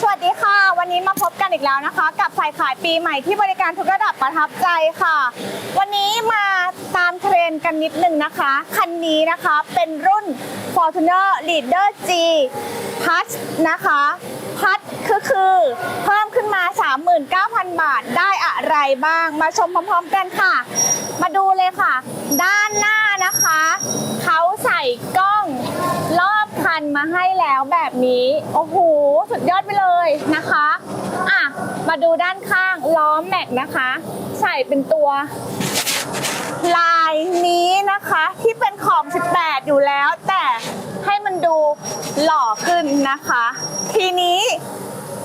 สวัสดีค่ะ วันนี้มาพบกันอีกแล้วนะคะ กับฝ่ายขายปีใหม่ที่บริการทุกระดับประทับใจค่ะ วันนี้มาตามเทรนด์กันนิดนึงนะคะ คันนี้นะคะเป็นรุ่น Fortuner Leader G Plus นะคะพัดคือคือเพิ่มขึ้นมา 39,000 บาทได้อะไรบ้าง มาชมพร้อมๆกันค่ะ มาดูเลยค่ะ ด้านหน้านะคะ เขาใส่ก้อันมาให้แล้วแบบนี้ โอ้โห สุดยอดไปเลยนะคะ อะ มาดูด้านข้างล้อแม็กนะคะ ใส่เป็นตัวลายนี้นะคะ ที่เป็นขอบ 18 อยู่แล้ว แต่ให้มันดูหล่อขึ้นนะคะ ทีนี้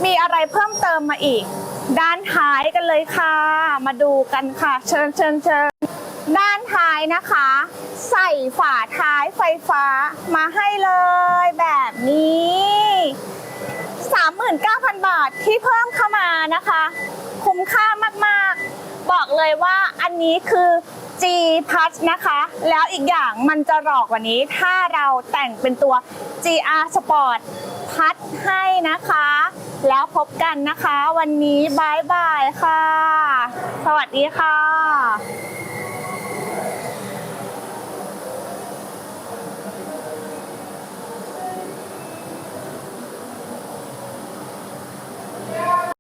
มีอะไรเพิ่มเติมมาอีก ด้านท้ายกันเลยค่ะ มาดูกันค่ะ เชิญเชิญเชิญ ด้านท้ายนะคะ ใส่ฝาท้ายไฟฟ้ามาให้เลยแบบนี้ 39,000 บาทที่เพิ่มเข้ามานะคะ คุ้มค่ามากๆ บอกเลยว่าอันนี้คือ G Plus นะคะ แล้วอีกอย่างมันจะหลอกกว่านี้ ถ้าเราแต่งเป็นตัว GR Sport พัดให้นะคะ แล้วพบกันนะคะ วันนี้บายบายค่ะ สวัสดีค่ะ